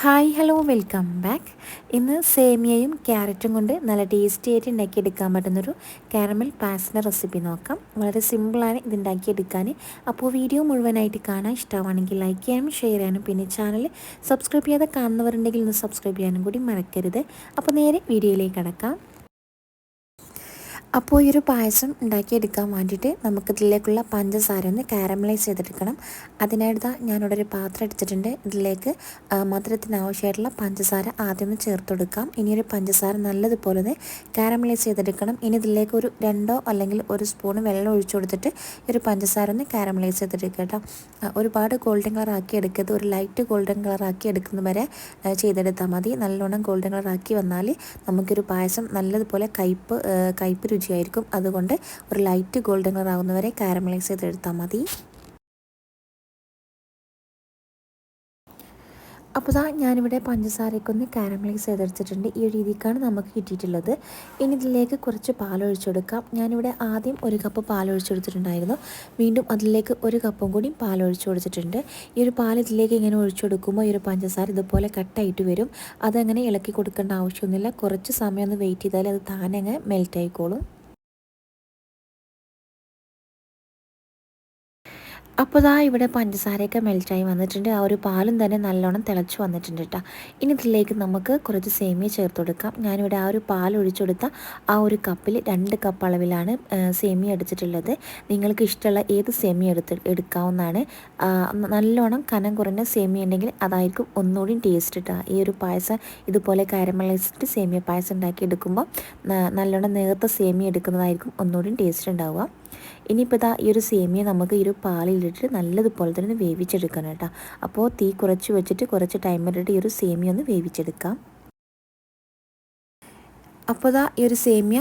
Hi hello welcome back ഇന്ന് സേമിയയും ക്യാരറ്റും കൊണ്ട് നല്ല ടേസ്റ്റി ആയിട്ട് ഉണ്ടാക്കിയെടുക്കാൻ പറ്റുന്നൊരു കാരമൽ പാസ്ന റെസിപ്പി നോക്കാം. വളരെ സിമ്പിളാണ് ഇത് ഉണ്ടാക്കിയെടുക്കാൻ അപ്പോൾ വീഡിയോ മുഴുവനായിട്ട് കാണാൻ ഇഷ്ടമാണെങ്കിൽ ലൈക്ക് ചെയ്യാനും ഷെയർ ചെയ്യാനും പിന്നെ ചാനൽ സബ്സ്ക്രൈബ് ചെയ്യാതെ കാണുന്നവരുണ്ടെങ്കിൽ ഒന്ന് സബ്സ്ക്രൈബ് ചെയ്യാനും കൂടി മറക്കരുത്. അപ്പോൾ നേരെ വീഡിയോയിലേക്ക് കടക്കാം. അപ്പോൾ ഈ ഒരു പായസം ഉണ്ടാക്കിയെടുക്കാൻ വേണ്ടിയിട്ട് നമുക്ക് ഇതിലേക്കുള്ള പഞ്ചസാര ഒന്ന് കാരമലൈസ് ചെയ്തെടുക്കണം. അതിനായിട്ട് ഞാനിവിടെ ഒരു പാത്രം എടുത്തിട്ടുണ്ട്. ഇതിലേക്ക് മധുരത്തിന് ആവശ്യമായിട്ടുള്ള പഞ്ചസാര ആദ്യം ചേർത്ത് കൊടുക്കാം. ഇനി ഒരു പഞ്ചസാര നല്ലതുപോലെ ഒന്ന് കാരമലൈസ് ചെയ്തെടുക്കണം. ഇനി ഇതിലേക്ക് ഒരു രണ്ടോ അല്ലെങ്കിൽ ഒരു സ്പൂൺ വെള്ളം ഒഴിച്ചു കൊടുത്തിട്ട് ഈ ഒരു പഞ്ചസാര ഒന്ന് കാരമലൈസ് ചെയ്തെടുക്കുക കേട്ടോ. ഒരുപാട് ഗോൾഡൻ കളർ ആക്കി എടുക്കരുത്. ഒരു ലൈറ്റ് ഗോൾഡൻ കളർ ആക്കി എടുക്കുന്ന വരെ ചെയ്തെടുത്താൽ മതി. നല്ലോണം ഗോൾഡൻ കളർ ആക്കി വന്നാൽ നമുക്കൊരു പായസം നല്ലതുപോലെ കയ്പ്പ് കയ്പ്പ് രുചിയായിരിക്കും അതുകൊണ്ട് ഒരു ലൈറ്റ് ഗോൾഡൻ കളർ ആകുന്നവരെ കാരമലൈസ് ചെയ്തെടുത്താൽ മതി. അപ്പോൾ ഇതാ ഞാനിവിടെ പഞ്ചസാരയ്ക്കൊന്ന് കാരമലൈസ് ചെയ്തെടുത്തിട്ടുണ്ട് ഈ രീതിക്കാണ് നമുക്ക് കിട്ടിയിട്ടുള്ളത്. ഇനി ഇതിലേക്ക് കുറച്ച് പാലൊഴിച്ചെടുക്കാം ഞാനിവിടെ ആദ്യം ഒരു കപ്പ് പാൽ കൊടുത്തിട്ടുണ്ടായിരുന്നു. വീണ്ടും അതിലേക്ക് ഒരു കപ്പും കൂടി പാലൊഴിച്ചു കൊടുത്തിട്ടുണ്ട്. ഈ ഒരു പാൽ ഇതിലേക്ക് ഇങ്ങനെ ഒഴിച്ചു കൊടുക്കുമ്പോൾ ഈ ഒരു പഞ്ചസാര ഇതുപോലെ കട്ടായിട്ട് വരും. അതങ്ങനെ ഇളക്കി കൊടുക്കേണ്ട ആവശ്യമൊന്നുമില്ല. കുറച്ച് സമയം ഒന്ന് വെയിറ്റ് ചെയ്താൽ അത് താനങ്ങ് മെൽറ്റ് ആയിക്കോളും. അപ്പോൾ ഇതാ ഇവിടെ പഞ്ചസാരയൊക്കെ മെൽറ്റായി വന്നിട്ടുണ്ട്. ആ ഒരു പാലും തന്നെ നല്ലോണം തിളച്ച് വന്നിട്ടുണ്ട് കേട്ടോ ഇനി ഇതിലേക്ക് നമുക്ക് കുറച്ച് സേമിയ ചേർത്ത് കൊടുക്കാം. ഞാനിവിടെ ആ ഒരു പാൽ ഒഴിച്ചെടുത്ത ആ ഒരു കപ്പിൽ രണ്ട് കപ്പ് അളവിലാണ് സേമിയ എടുത്തിട്ടുള്ളത്. നിങ്ങൾക്ക് ഇഷ്ടമുള്ള ഏത് സേമിയ എടുത്ത് എടുക്കാവുന്നതാണ്. നല്ലോണം കനം കുറഞ്ഞ സേമിയ ഉണ്ടെങ്കിൽ അതായിരിക്കും ഒന്നുകൂടി ടേസ്റ്റ് കിട്ടുക ഈ ഒരു പായസം ഇതുപോലെ കാരമലൈസ്ഡ് സേമിയ പായസം ഉണ്ടാക്കി എടുക്കുമ്പോൾ നല്ലോണം നേർത്ത സേമിയ എടുക്കുന്നതായിരിക്കും ഒന്നുകൂടി ടേസ്റ്റ് ഉണ്ടാവുക. ഇനിയിപ്പോൾ ഇതാ ഈ ഒരു സേമിയ നമുക്ക് ഈ ഒരു പാലിലിട്ട് നല്ലതുപോലെ തന്നെ വേവിച്ചെടുക്കണം കേട്ടോ. അപ്പോൾ തീ കുറച്ച് വെച്ചിട്ട് കുറച്ച് ടൈമിലിട്ട് ഈ ഒരു സേമിയ ഒന്ന് വേവിച്ചെടുക്കാം. അപ്പോൾ ഇതാ ഈ ഒരു സേമിയ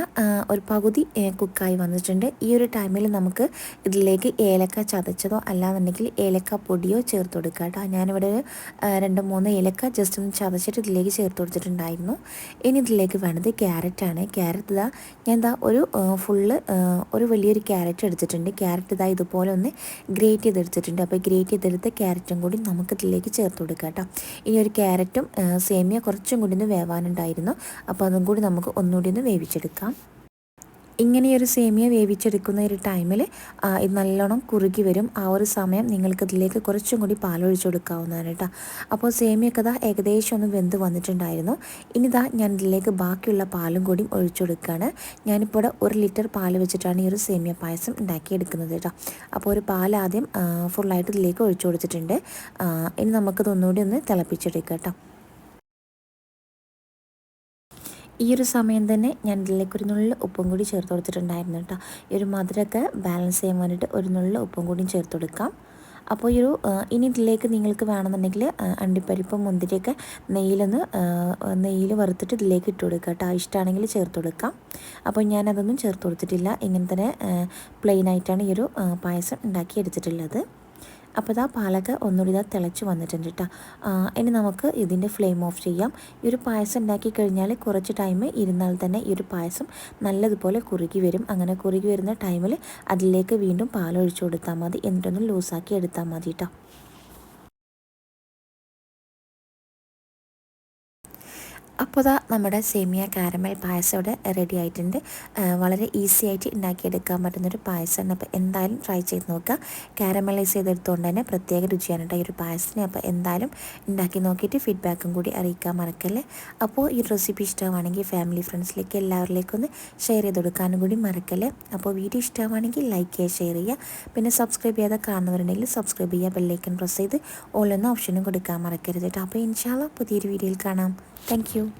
ഒരു പകുതി കുക്കായി വന്നിട്ടുണ്ട്. ഈ ഒരു ടൈമിൽ നമുക്ക് ഇതിലേക്ക് ഏലക്ക ചതച്ചതോ അല്ലാന്നുണ്ടെങ്കിൽ ഏലക്ക പൊടിയോ ചേർത്ത് കൊടുക്കുക കേട്ടോ. ഞാനിവിടെ രണ്ട് മൂന്ന് ഏലക്ക ജസ്റ്റ് ഒന്ന് ചതച്ചിട്ട് ഇതിലേക്ക് ചേർത്ത് കൊടുത്തിട്ടുണ്ടായിരുന്നു. ഇനി ഇതിലേക്ക് വേണ്ടത് ക്യാരറ്റാണ് ക്യാരറ്റ് ഇതാ ഞാൻ ഇതാ ഒരു ഫുള്ള് ഒരു വലിയൊരു ക്യാരറ്റ് എടുത്തിട്ടുണ്ട്. ക്യാരറ്റ് ഇതാ ഇതുപോലെ ഒന്ന് ഗ്രേറ്റ് ചെയ്തെടുത്തിട്ടുണ്ട്. അപ്പോൾ ഗ്രേറ്റ് ചെയ്തെടുത്ത ക്യാരറ്റും കൂടി നമുക്ക് ഇതിലേക്ക് ചേർത്ത് കൊടുക്കാം കേട്ടോ. ഇനി ഒരു ക്യാരറ്റും സേമിയ കുറച്ചും കൂടി ഒന്ന് വേവാനുണ്ടായിരുന്നു. അപ്പോൾ അതും കൂടി നമുക്ക് ഒന്നുകൂടി ഒന്ന് വേവിച്ചെടുക്കാം. ഇങ്ങനെയൊരു സേമിയ വേവിച്ചെടുക്കുന്ന ഒരു ടൈമിൽ ഇത് നല്ലോണം കുറുകി വരും. ആ ഒരു സമയം നിങ്ങൾക്ക് ഇതിലേക്ക് കുറച്ചും കൂടി പാലൊഴിച്ചു കൊടുക്കാവുന്നതാണ് കേട്ടോ. അപ്പോൾ സേമിയൊക്കെ ഇതാ ഏകദേശം ഒന്ന് വെന്ത് വന്നിട്ടുണ്ടായിരുന്നു. ഇനി ഇതാ ഞാൻ ഇതിലേക്ക് ബാക്കിയുള്ള പാലും കൂടി ഒഴിച്ചു കൊടുക്കുകയാണ് ഞാനിപ്പോൾ ഒരു ലിറ്റർ പാൽ വെച്ചിട്ടാണ് ഈ ഒരു സേമിയ പായസം ഉണ്ടാക്കിയെടുക്കുന്നത് കേട്ടോ. അപ്പോൾ ഒരു പാൽ ആദ്യം ഫുള്ളായിട്ട് ഇതിലേക്ക് ഒഴിച്ചു കൊടുത്തിട്ടുണ്ട്. ഇനി നമുക്കിതൊന്നുകൂടി ഒന്ന് തിളപ്പിച്ചെടുക്കാം കേട്ടോ. ഈ ഒരു സമയം തന്നെ ഞാൻ ഇതിലേക്ക് ഒരു നുള്ള ഉപ്പും കൂടി ചേർത്ത് കൊടുത്തിട്ടുണ്ടായിരുന്നു കേട്ടോ. ഈ ഒരു മധുരമൊക്കെ ബാലൻസ് ചെയ്യാൻ വേണ്ടിയിട്ട് ഒരു നുള്ള ഉപ്പും കൂടിയും ചേർത്ത് കൊടുക്കാം. അപ്പോൾ ഈ ഒരു ഇനി ഇതിലേക്ക് നിങ്ങൾക്ക് വേണമെന്നുണ്ടെങ്കിൽ അണ്ടിപ്പരിപ്പും മുന്തിരിയൊക്കെ നെയ്യിലൊന്ന് നെയ്യിൽ വറുത്തിട്ട് ഇതിലേക്ക് ഇട്ട് കൊടുക്കുക കേട്ടോ. ഇഷ്ടമാണെങ്കിൽ ചേർത്ത് കൊടുക്കാം. അപ്പോൾ ഞാനതൊന്നും ചേർത്ത് കൊടുത്തിട്ടില്ല. ഇങ്ങനെ തന്നെ പ്ലെയിനായിട്ടാണ് ഈ ഒരു പായസം ഉണ്ടാക്കി എടുത്തിട്ടുള്ളത് അപ്പോൾ ഇതാ പാലൊക്കെ ഒന്നുകൂടി ഇതാ തിളച്ച് വന്നിട്ടുണ്ട് കേട്ടോ ഇനി നമുക്ക് ഇതിന്റെ ഫ്ലെയിം ഓഫ് ചെയ്യാം. ഈ ഒരു പായസം ഉണ്ടാക്കി കഴിഞ്ഞാൽ കുറച്ച് ടൈം ഇരുന്നാൽ തന്നെ ഈ ഒരു പായസം നല്ലതുപോലെ കുറുകി വരും. അങ്ങനെ കുറുകി വരുന്ന ടൈമിൽ അതിലേക്ക് വീണ്ടും പാലൊഴിച്ചു കൊടുത്താൽ മതി. എന്നിട്ടൊന്ന് ലൂസാക്കി എടുത്താൽ മതി കേട്ടോ അപ്പോൾ ഇതാ നമ്മുടെ സേമിയ കാരമൽ പായസം ഇവിടെ റെഡി ആയിട്ടുണ്ട്. വളരെ ഈസി ആയിട്ട് ഉണ്ടാക്കിയെടുക്കാൻ പറ്റുന്നൊരു പായസമാണ്. അപ്പോൾ എന്തായാലും ട്രൈ ചെയ്ത് നോക്കുക. കാരമലൈസ് ചെയ്തെടുത്തുകൊണ്ട് തന്നെ പ്രത്യേക രുചിയാണ് ഈ ഒരു പായസത്തിന്. അപ്പോൾ എന്തായാലും ഉണ്ടാക്കി നോക്കിയിട്ട് ഫീഡ്ബാക്കും കൂടി അറിയിക്കാൻ മറക്കല്ലേ? അപ്പോൾ ഈ റെസിപ്പി ഇഷ്ടമാണെങ്കിൽ ഫാമിലി ഫ്രണ്ട്സിലേക്ക് എല്ലാവരിലേക്കും ഒന്ന് ഷെയർ ചെയ്ത് കൊടുക്കാനും കൂടി മറക്കല്ലേ? അപ്പോൾ വീഡിയോ ഇഷ്ടമാണെങ്കിൽ ലൈക്ക് ചെയ്യുക ഷെയർ ചെയ്യുക. പിന്നെ സബ്സ്ക്രൈബ് ചെയ്യാതെ കാണുന്നവരുണ്ടെങ്കിൽ സബ്സ്ക്രൈബ് ചെയ്യുക ബെല്ലൈക്കൻ പ്രസ് ചെയ്ത് ഓൾ എന്ന ഓപ്ഷനും കൊടുക്കാൻ മറക്കരുത് കേട്ടോ. അപ്പോൾ ഇൻഷാല്ല പുതിയൊരു വീഡിയോയിൽ കാണാം. Thank you.